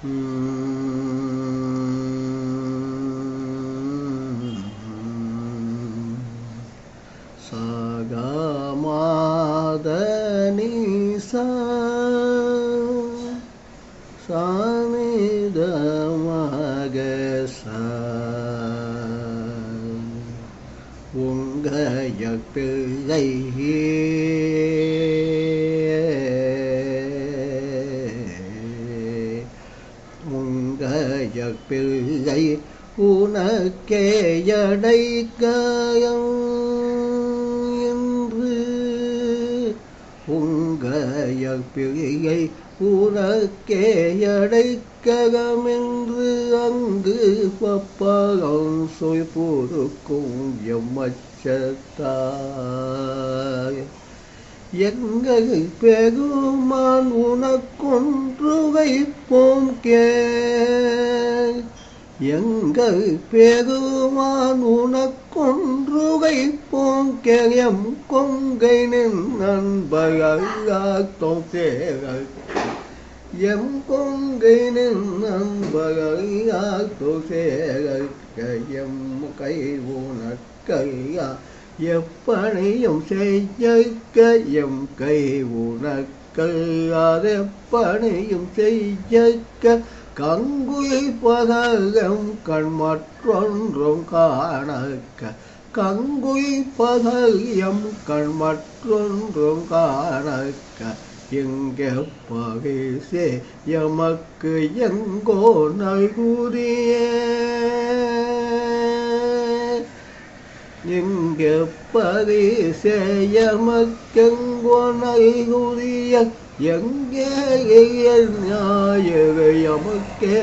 சகமாதனி சாமிதமாக உங்க பிள்ளை பிள்ளை உனக்கே என்று. உங்கைய பிழையை உனக்கேயடைக்ககம் என்று அங்கு பப்பகம் சொய் பொறுக்கும் எம்மச்சத்தாய் எங்கள் பெருமான் உனக்கொன்று வைப்போம் கே. எங்கள் பெருமான் உனக்கொன்று வைப்போம் கேயம் கொங்கை நின் நண்பகத்தோம் எம் கொங்கை நின் சேரல். சேகல் கையம் கை உனக்கையா எப்பனையும் செய்யக்க எம் கை உனக்கையாதெப்பணியும் செய்யக்க கங்குயில் பதகம் கண் மற்றொன்றும் காணக்க. கங்குயில் பதகம் கண் மற்றொன்றும் காணக்க. எங்க பகைசே எமக்கு எங்கோ நல்குறியே. எங்க பரிசே எமக்கெங்கோ நல்குறிய எங்கே ஞாயிறு எமக்கே